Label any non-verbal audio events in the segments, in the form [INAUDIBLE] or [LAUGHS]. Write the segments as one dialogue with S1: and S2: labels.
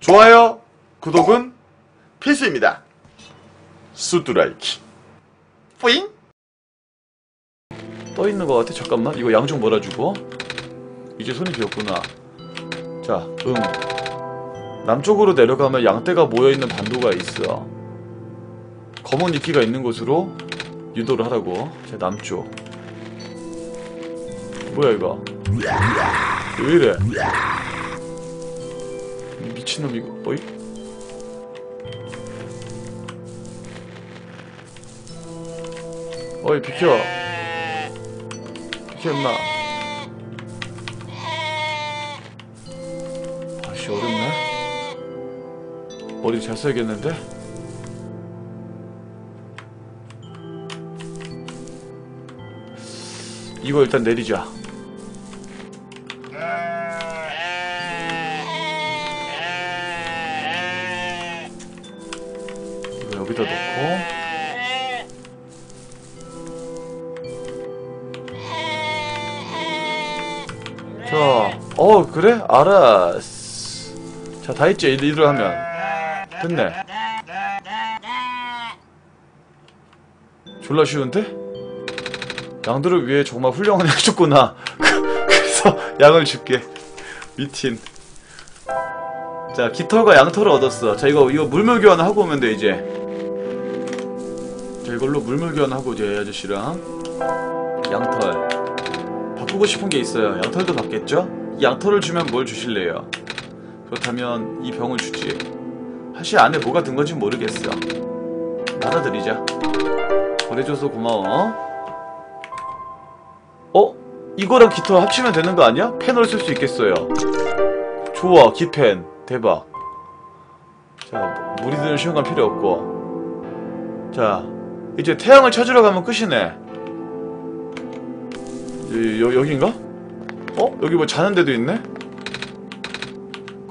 S1: 좋아요, 구독은 필수입니다. 수두라이키. 뿌잉? 떠 있는 것 같아. 잠깐만. 이거 양 좀 몰아주고. 이제 손이 비었구나. 자, 음. 남쪽으로 내려가면 양떼가 모여있는 반도가 있어. 검은 이끼가 있는 곳으로 유도를 하라고. 자, 남쪽. 뭐야, 이거? 왜 이래? 미친놈 이거. 어이? 어이, 비켜. 비켜, 임마. 아씨, 어렵네. 머리 잘 써야겠는데? 이거 일단 내리자. 알았어. 자, 다 했지? 이대로 하면. 됐네. 졸라 쉬운데? 양들을 위해 정말 훌륭한 일 [LAUGHS] 해줬구나. 그래서 양을 줄게. 미틴. 자, 깃털과 양털을 얻었어. 자, 이거, 이거 물물 교환을 하고 오면 돼, 이제. 자, 이걸로 물물 교환하고, 이제, 이 아저씨랑. 양털. 바꾸고 싶은 게 있어요. 양털도 받겠죠? 이 양털을 주면 뭘 주실래요? 그렇다면 이 병을 주지. 사실 안에 뭐가 든 건지 모르겠어. 받아들이자. 보내줘서 고마워. 어? 이거랑 깃털 합치면 되는 거 아니야? 펜으로 쓸 수 있겠어요. 좋아, 깃펜. 대박. 자, 물이 드는 시험관 필요 없고. 자, 이제 태양을 찾으러 가면 끝이네. 여, 여긴가? 어? 여기 뭐 자는 데도 있네?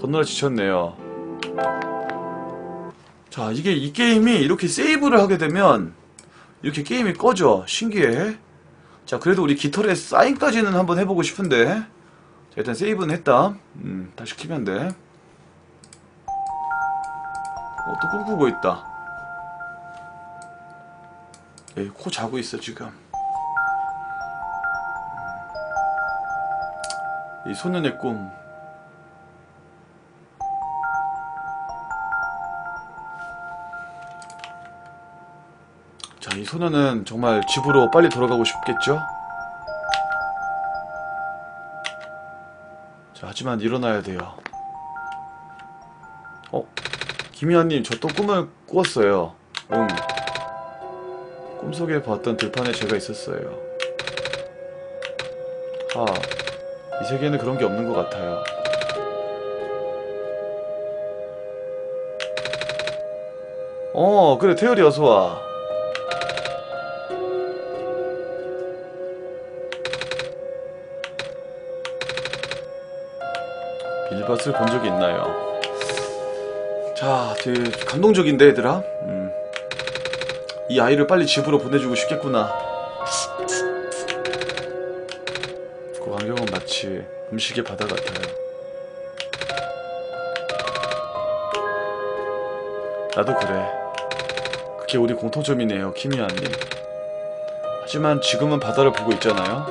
S1: 건너라 지쳤네요. 자, 이게 이 게임이 이렇게 세이브를 하게 되면 이렇게 게임이 꺼져. 신기해. 자, 그래도 우리 깃털의 사인까지는 한번 해보고 싶은데. 자, 일단 세이브는 했다. 음, 다시 키면 돼. 어, 또 꿈꾸고 있다. 얘코 자고 있어, 지금. 이 소년의 꿈. 자, 이 소년은 정말 집으로 빨리 돌아가고 싶겠죠? 자, 하지만 일어나야 돼요. 어? 김희아님, 저 또 꿈을 꾸었어요. 응. 꿈속에 봤던 들판에 제가 있었어요. 아, 이 세계에는 그런 게 없는 것 같아요. 어, 그래, 태열이 어서 와. 빌밭을 본 적이 있나요? 자, 되게 감동적인데, 얘들아? 음. 이 아이를 빨리 집으로 보내주고 싶겠구나. 마치 음식의 바다 같아요. 나도 그래. 그게 우리 공통점이네요, 키미아님. 하지만 지금은 바다를 보고 있잖아요.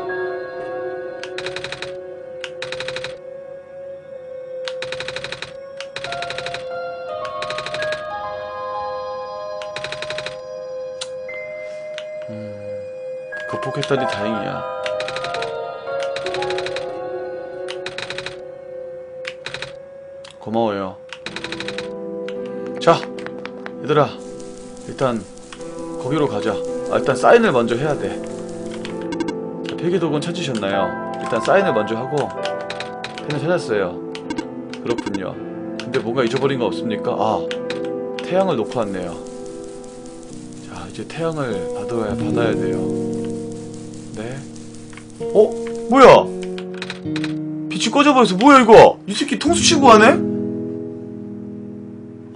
S1: 음, 극복했다니 다행이야. 고마워요. 자, 얘들아, 일단 거기로 가자. 아, 일단 사인을 먼저 해야 돼. 자, 필기도구 찾으셨나요? 일단 사인을 먼저 하고 펜을 찾았어요. 그렇군요. 근데 뭔가 잊어버린 거 없습니까? 아, 태양을 놓고 왔네요. 자, 이제 태양을 받아야 받아야 돼요. 네. 어? 뭐야? 빛이 꺼져버려서 뭐야 이거? 이 새끼 통수 치고 하네?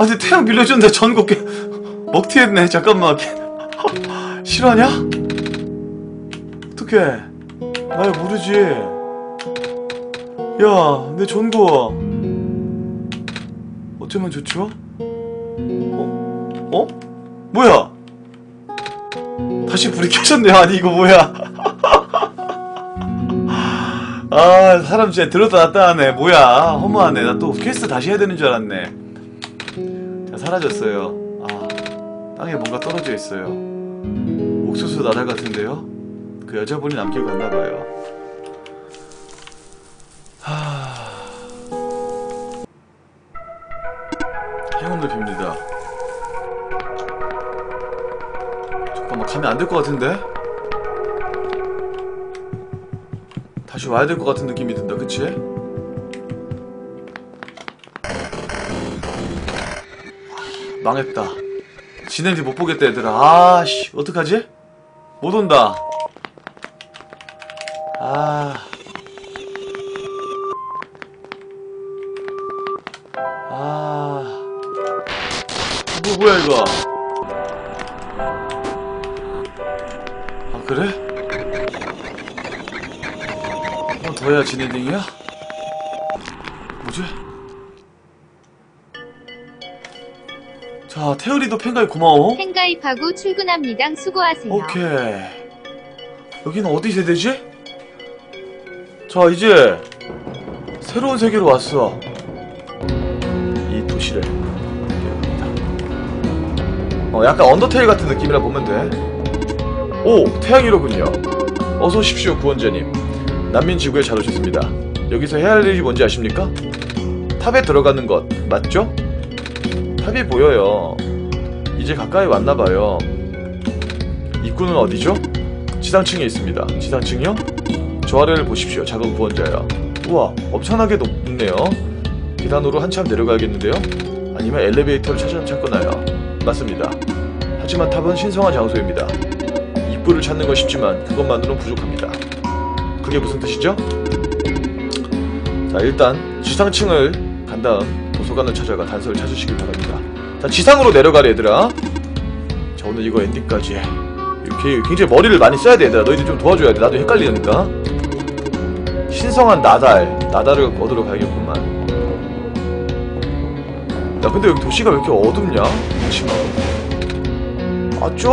S1: 아 근데 태양 빌려줬는데 전국 게 먹튀했네 잠깐만 [LAUGHS] 실화냐? 어떡해 날 모르지 야내 전구 어쩌면 좋죠? 어? 어? 뭐야? 다시 불이 켜졌네요. 아니 이거 뭐야? [LAUGHS] 아 사람 진짜 들었다 놨다 하네. 뭐야? 허무하네. 나 또 퀘스트 다시 해야 되는 줄 알았네. 자 사라졌어요. 아 땅에 뭔가 떨어져 있어요. 옥수수 나달 같은데요? 그 여자분이 남기고 갔나봐요. 하... 행운을 빕니다. 잠깐만 가면 안 될 것 같은데? 다시 와야 될 것 같은 느낌이 든다, 그치? 망했다. 진행지 못 보겠다, 얘들아. 아씨, 어떡하지? 못 온다. 아. 아. 뭐, 뭐야, 이거? 아, 그래? 한번더 해야 진행이야? 뭐지? 자, 태우리도 팬가입 고마워.
S2: 팬가입하고 출근합니다. 수고하세요.
S1: 오케이. 여기는 어디 세대지? 자, 이제 새로운 세계로 왔어. 이 도시를 깨봅니다. 어, 약간 언더테일 같은 느낌이라 보면 돼. 오, 태양이로군요. 어서 오십시오, 구원자님. 난민 지구에 잘 오셨습니다. 여기서 해야 할 일이 뭔지 아십니까? 탑에 들어가는 것 맞죠? 탑이 보여요. 이제 가까이 왔나봐요. 입구는 어디죠? 지상층에 있습니다. 지상층이요? 저 아래를 보십시오. 작은 구원자야. 우와, 엄청나게 높네요. 계단으로 한참 내려가야겠는데요? 아니면 엘리베이터를 찾아 찾거나요? 맞습니다. 하지만 탑은 신성한 장소입니다. 입구를 찾는 건 쉽지만 그것만으로는 부족합니다. 그게 무슨 뜻이죠? 자, 일단 지상층을 간 다음 도서관을 찾아가 단서를 찾으시길 바랍니다. 자, 지상으로 내려가래 얘들아. 자, 오늘 이거 엔딩까지 이렇게 굉장히 머리를 많이 써야 돼 얘들아. 너희들 좀 도와줘야 돼. 나도 헷갈리니까. 신성한 나달, 나달을 얻으러 가야겠구만. 야, 근데 여기 도시가 왜 이렇게 어둡냐? 심하고. 아, 좀!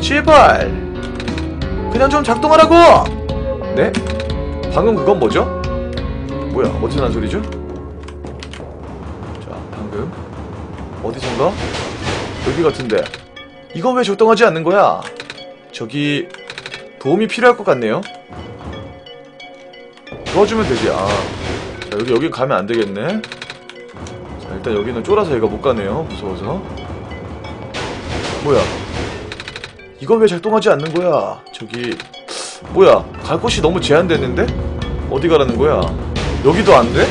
S1: 제발! 그냥 좀 작동하라고! 네? 방금 그건 뭐죠? 뭐야, 어디서 난 소리죠? 어디선가? 여기 같은데. 이건 왜 작동하지 않는 거야? 저기, 도움이 필요할 것 같네요? 도와주면 되지, 아. 자, 여기, 여기 가면 안 되겠네. 자, 일단 여기는 쫄아서 얘가 못 가네요. 무서워서. 뭐야? 이건 왜 작동하지 않는 거야? 저기 뭐야? 갈 곳이 너무 제한됐는데? 어디 가라는 거야? 여기도 안 돼?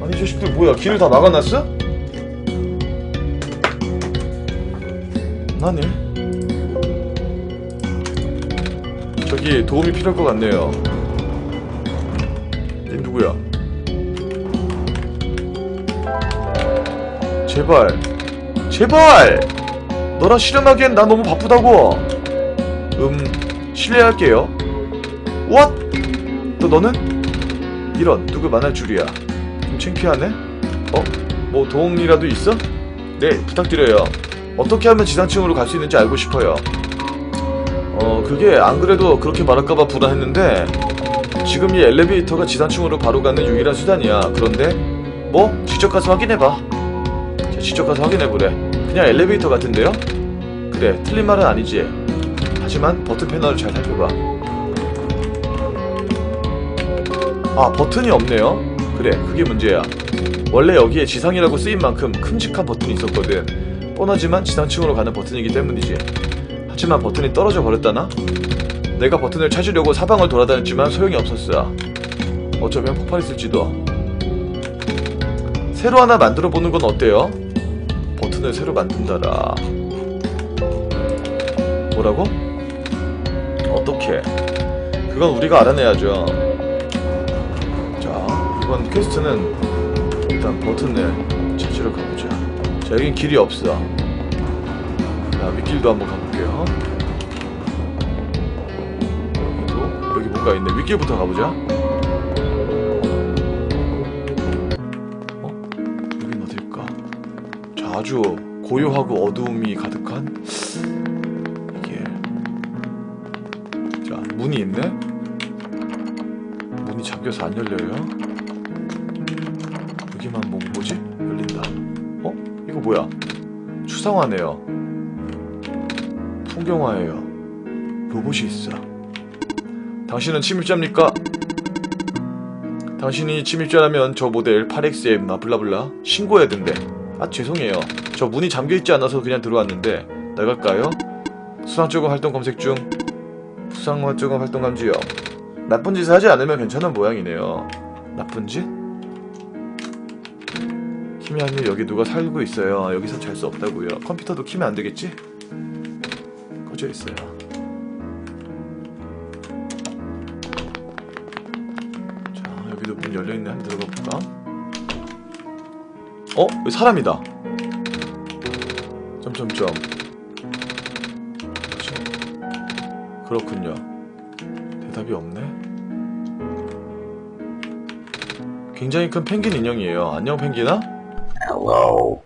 S1: 아니 이 자식들 뭐야? 길을 다 막아놨어? 나네. 저기 도움이 필요할 것 같네요. 얘 누구야? 제발, 제발! 너랑 실험하기엔 나 너무 바쁘다고. 음, 실례할게요. What? 또 너는? 이런, 누구 만날 줄이야. 좀 창피하네? 어? 뭐 도움이라도 있어? 네, 부탁드려요. 어떻게 하면 지상층으로 갈 수 있는지 알고 싶어요. 어, 그게 안 그래도 그렇게 말할까봐 불안했는데 지금 이 엘리베이터가 지상층으로 바로 가는 유일한 수단이야. 그런데 뭐 직접 가서 확인해봐. 자, 직접 가서 확인해보래. 그냥 엘리베이터 같은데요? 그래, 틀린 말은 아니지. 하지만 버튼 패널을 잘 살펴봐. 아, 버튼이 없네요? 그래, 그게 문제야. 원래 여기에 지상이라고 쓰인 만큼 큼직한 버튼이 있었거든. 뻔하지만 지상층으로 가는 버튼이기 때문이지. 하지만 버튼이 떨어져 버렸다나? 내가 버튼을 찾으려고 사방을 돌아다녔지만 소용이 없었어. 어쩌면 폭발했을지도. 새로 하나 만들어 보는 건 어때요? 버튼을 새로 만든다라. 뭐라고? 어떻게? 그건 우리가 알아내야죠. 자, 이번 퀘스트는 일단 버튼을 찾으러 가보자. 자 여긴 길이 없어. 자 윗길도 한번 가볼게요. 여기도? 여기 뭔가 있네. 윗길부터 가보자? 어? 여긴 어딜까? 자 아주 고요하고 어두움이 가득한? 이게. 자 문이 있네? 문이 잠겨서 안 열려요? 뭐야 추상화네요 풍경화예요 로봇이 있어 당신은 침입자입니까? 당신이 침입자라면 저 모델 8XM 나 블라블라 신고해야 된대. 아 죄송해요. 저 문이 잠겨 있지 않아서 그냥 들어왔는데 나갈까요? 수상조금 활동 검색 중. 수상조금 활동 감지요. 나쁜 짓을 하지 않으면 괜찮은 모양이네요. 나쁜 짓? 키미아님 여기 누가 살고 있어요. 여기서 잘 수 없다고요. 컴퓨터도 키면 안 되겠지? 꺼져 있어요. 자, 여기도 문 열려 있네. 한번 들어가 볼까? 어? 여기 사람이다. 점점점. 그렇군요. 대답이 없네. 굉장히 큰 펭귄 인형이에요. 안녕 펭귄아?
S3: Hello.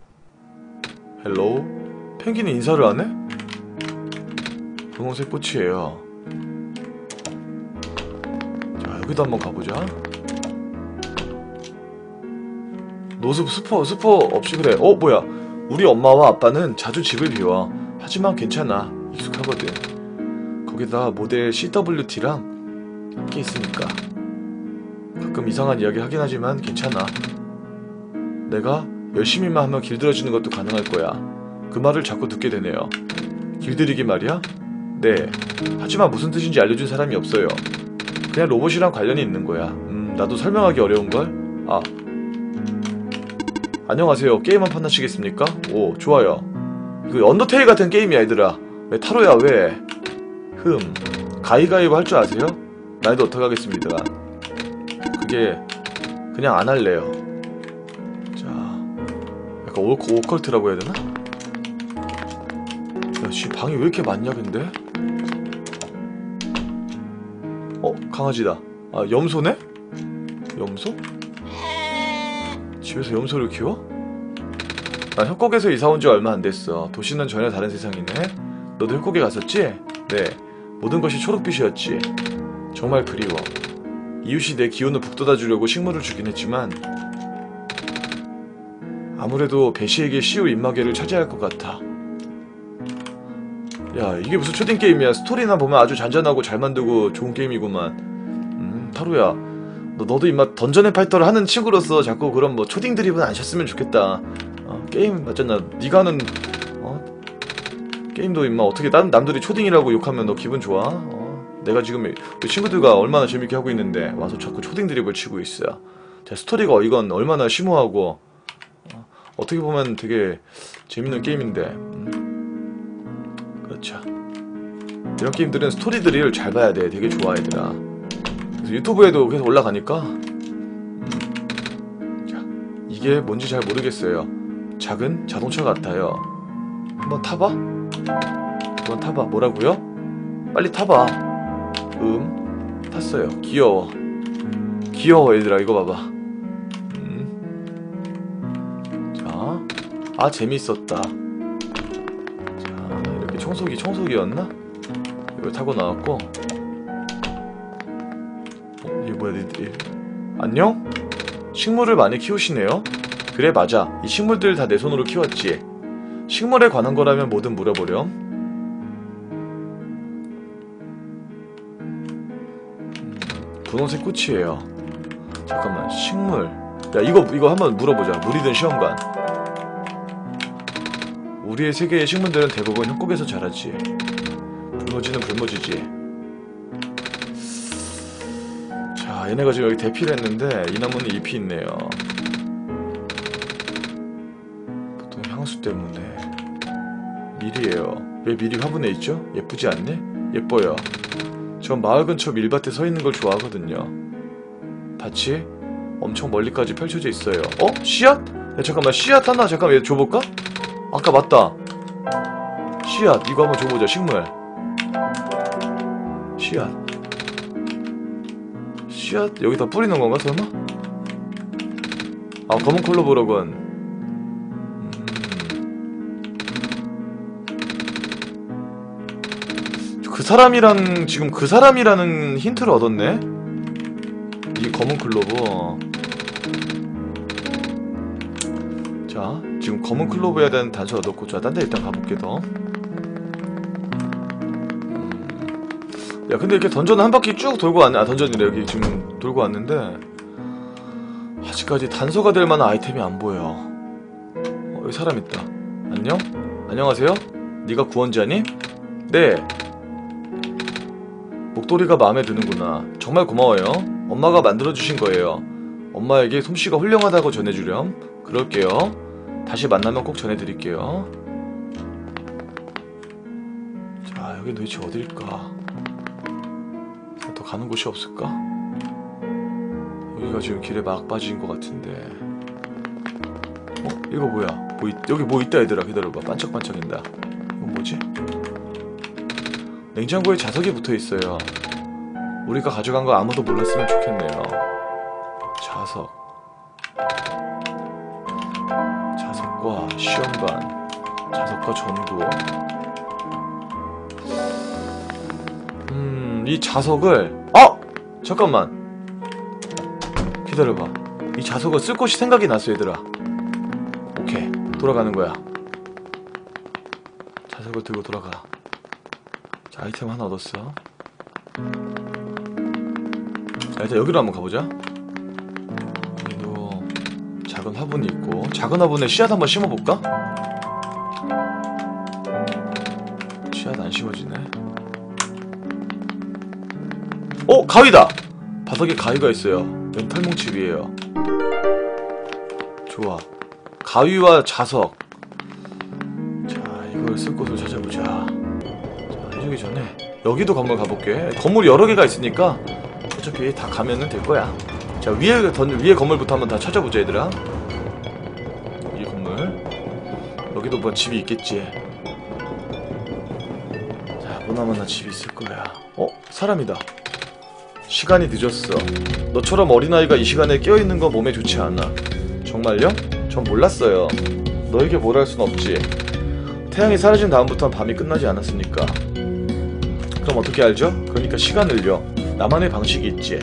S1: 헬로우? 펭귄이 인사를 안 해? 분홍색 꽃이에요. 자, 여기도 한번 가보자. 노습 스포, 스포 없이 그래. 어, 뭐야. 우리 엄마와 아빠는 자주 집을 비워. 하지만 괜찮아. 익숙하거든. 거기다 모델 CWT랑 함께 있으니까. 가끔 이상한 이야기 하긴 하지만 괜찮아. 내가 열심히만 하면 길들여지는 것도 가능할 거야. 그 말을 자꾸 듣게 되네요. 길들이기 말이야? 네. 하지만 무슨 뜻인지 알려준 사람이 없어요. 그냥 로봇이랑 관련이 있는 거야. 음, 나도 설명하기 어려운걸? 아. 안녕하세요. 게임 한 판 하시겠습니까? 오, 좋아요. 이거 언더테일 같은 게임이야, 얘들아. 왜 타로야, 왜? 흠. 가위가위보 할 줄 아세요? 나이도 어떡하겠습니다. 그게, 그냥 안 할래요. 자, 약간 오, 오컬트라고 해야 되나? 야, 씨, 방이 왜 이렇게 많냐, 근데? 어, 강아지다. 아, 염소네? 염소? 집에서 염소를 키워? 나 협곡에서 이사 온 지 얼마 안 됐어. 도시는 전혀 다른 세상이네. 너도 협곡에 갔었지? 네. 모든 것이 초록빛이었지. 정말 그리워. 이웃이 내 기운을 북돋아 주려고 식물을 주긴 했지만 아무래도 배시에게 시우 입마개를 차지할 것 같아. 야, 이게 무슨 초딩 게임이야. 스토리나 보면 아주 잔잔하고 잘 만들고 좋은 게임이구만. 음, 타로야. 너, 너도 임마 던전의 파이터를 하는 친구로서 자꾸 그런 뭐 초딩 드립은 안 셨으면 좋겠다. 어, 게임 맞잖아. 네가 하는 어? 게임도 임마 어떻게 남, 남들이 초딩이라고 욕하면 너 기분 좋아? 어? 내가 지금 우리 친구들과 얼마나 재밌게 하고 있는데 와서 자꾸 초딩 드립을 치고 있어. 자, 스토리가 이건 얼마나 심오하고 어, 어떻게 보면 되게 재밌는 게임인데. 음, 그렇죠. 이런 게임들은 스토리들을 잘 봐야 돼. 되게 좋아 얘들아. 그래서 유튜브에도 계속 올라가니까 음, 자, 이게 뭔지 잘 모르겠어요. 작은 자동차 같아요. 한번 타봐. 한번 타봐. 뭐라고요? 빨리 타봐. 음, 탔어요. 귀여워. 귀여워 얘들아. 이거 봐봐. 아 재밌었다. 자, 이렇게 청소기 청소기였나? 이걸 타고 나왔고. 어, 이게 뭐야, 니들. 안녕? 식물을 많이 키우시네요? 그래, 맞아. 이 식물들 다 내 손으로 키웠지. 식물에 관한 거라면 뭐든 물어보렴. 음, 분홍색 꽃이에요. 잠깐만, 식물. 야, 이거, 이거 한번 물어보자. 물이든 시험관. 우리의 세계의 식물들은 대부분 협곡에서 자라지. 불모지는 불모지지. 자, 얘네가 지금 여기 대피를 했는데 이 나무는 잎이 있네요. 보통 향수 때문에 밀이에요. 왜 밀이 화분에 있죠? 예쁘지 않니? 예뻐요. 전 마을 근처 밀밭에 서 있는 걸 좋아하거든요. 밭이 엄청 멀리까지 펼쳐져 있어요. 어? 씨앗? 야, 잠깐만 씨앗 하나 잠깐만 얘 줘볼까? 아까 맞다. 씨앗 이거 한번 줘보자 식물. 씨앗. 씨앗? 여기다 뿌리는 건가 설마? 아 검은 컬러 보러건 음. 그 사람이란 지금 그 사람이라는 힌트를 얻었네? 이 검은 클로버 브. 자, 지금 검은 클로브에 대한 단서 얻었고, 자, 딴 데 일단 가볼게 더. 음. 야, 근데 이렇게 던전을 한 바퀴 쭉 돌고 왔네. 아, 던전이래 여기 지금 돌고 왔는데 아직까지 단서가 될 만한 아이템이 안 보여. 어, 여기 사람 있다. 안녕? 안녕하세요? 네가 구원자니? 네. 목도리가 마음에 드는구나. 정말 고마워요. 엄마가 만들어주신 거예요. 엄마에게 솜씨가 훌륭하다고 전해주렴. 그럴게요. 다시 만나면 꼭 전해드릴게요. 자, 여기 도대체 어딜까? 더 가는 곳이 없을까? 여기가 지금 길에 막 빠진 것 같은데. 어? 이거 뭐야? 뭐 있- 여기 뭐 있다 얘들아. 기다려봐. 반짝반짝인다. 이거 뭐지? 냉장고에 자석이 붙어 있어요. 우리가 가져간 거 아무도 몰랐으면 좋겠네요. 자석. 시험관. 자석과 전구. 음, 이 자석을, 어! 잠깐만. 기다려봐. 이 자석을 쓸 곳이 생각이 났어, 얘들아. 오케이. 돌아가는 거야. 자석을 들고 돌아가. 자, 아이템 하나 얻었어. 자, 일단 여기로 한번 가보자. 작은 화분이 있고, 작은 화분에 씨앗 한번 심어볼까? 씨앗 안 심어지네. 어, 가위다! 바닥에 가위가 있어요. 멘탈뭉치 위에요. 좋아. 가위와 자석. 자, 이걸 쓸 곳을 찾아보자. 자, 해주기 전에 여기도 건물 가볼게. 건물 여러 개가 있으니까 어차피 다 가면은 될 거야. 자, 위에 던 위에 건물부터 한번 다 찾아보자, 얘들아. 여기도 뭐 집이 있겠지. 자, 보나마나 집이 있을 거야. 어, 사람이다. 시간이 늦었어. 너처럼 어린아이가 이 시간에 깨어있는 건 몸에 좋지 않아. 정말요? 전 몰랐어요. 너에게 뭘 할 순 없지. 태양이 사라진 다음부터는 밤이 끝나지 않았으니까. 그럼 어떻게 알죠? 그러니까 시간을요. 나만의 방식이 있지.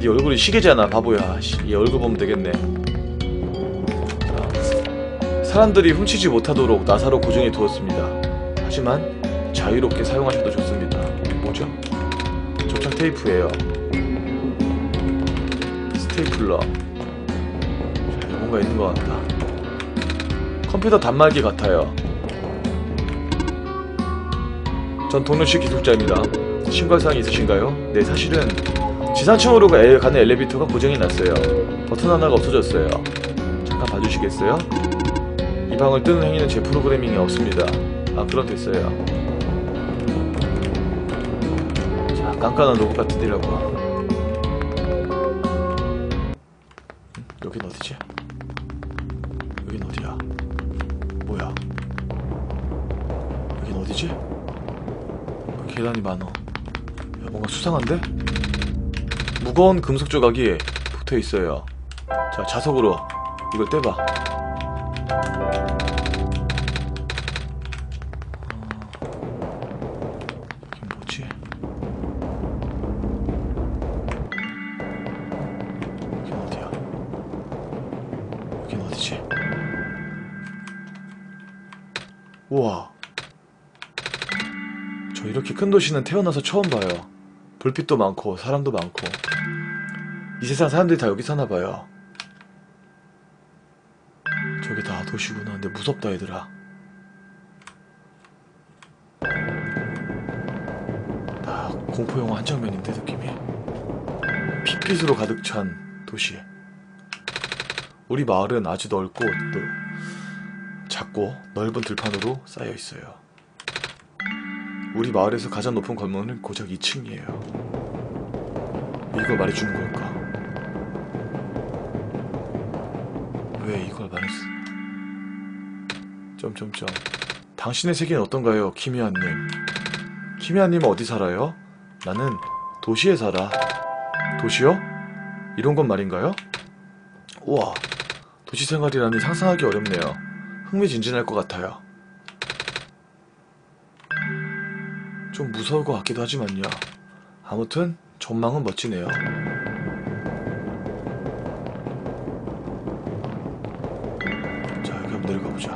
S1: 네 얼굴이 시계잖아, 바보야. 씨, 얘 얼굴 보면 되겠네. 자, 사람들이 훔치지 못하도록 나사로 고정해 두었습니다. 하지만 자유롭게 사용하셔도 좋습니다. 뭐죠? 접착 테이프예요. 스테이플러. 자, 뭔가 있는 것 같다. 컴퓨터 단말기 같아요. 전 동료식 기술자입니다. 신고사항 있으신가요? 네, 사실은 지상층으로 가는 엘리베이터가 고장이 났어요. 버튼 하나가 없어졌어요. 잠깐 봐주시겠어요? 이 방을 뜨는 행위는 제 프로그래밍에 없습니다. 아, 그럼 됐어요. 자, 깐깐한 로봇. 음, 여긴 어디지? 여긴 어디야? 뭐야? 여긴 어디지? 왜 계단이 많어? 야, 뭔가 수상한데? 무거운 금속 조각이 붙어 있어요. 자, 자석으로 이걸 떼봐. 우와. 저 이렇게 큰 도시는 태어나서 처음 봐요. 불빛도 많고 사람도 많고 이 세상 사람들이 다 여기 사나 봐요. 저기 다 도시구나. 근데 무섭다 얘들아. 다 공포 영화 한 장면인데 느낌이. 핏빛으로 가득 찬 도시. 우리 마을은 아주 넓고 또 작고 넓은 들판으로 쌓여 있어요. 우리 마을에서 가장 높은 건물은 고작 2층이에요. 이걸 말해주는 걸까? 왜 이걸 말했어? 점점점. 당신의 세계는 어떤가요, 키미아님? 키미아님은 어디 살아요? 나는 도시에 살아. 도시요? 이런 건 말인가요? 우와, 도시 생활이라니 상상하기 어렵네요. 흥미진진할 것 같아요. 좀 무서울 것 같기도 하지만요. 아무튼 전망은 멋지네요. 자 여기 한번 내려가 보자.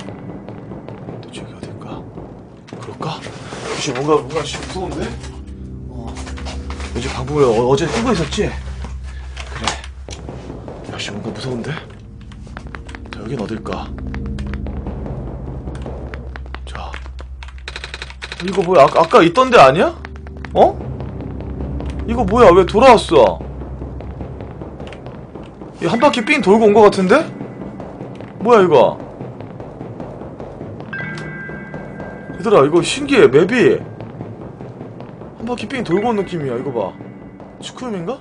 S1: 대체 여기 어딜까? 그럴까? 역시 뭔가 뭔가 좀 무서운데? 어. 요즘 방법을 어, 어제 쓰고 있었지? 그래. 역시 뭔가 무서운데? 자 여긴 어딜까? 이거 뭐야 아까, 아까 있던 데 아니야? 어? 이거 뭐야 왜 돌아왔어? 이한 바퀴 삥 돌고 온 것 같은데? 뭐야 이거? 얘들아 이거 신기해 맵이 한 바퀴 삥 돌고 온 느낌이야 이거 봐 스크림인가?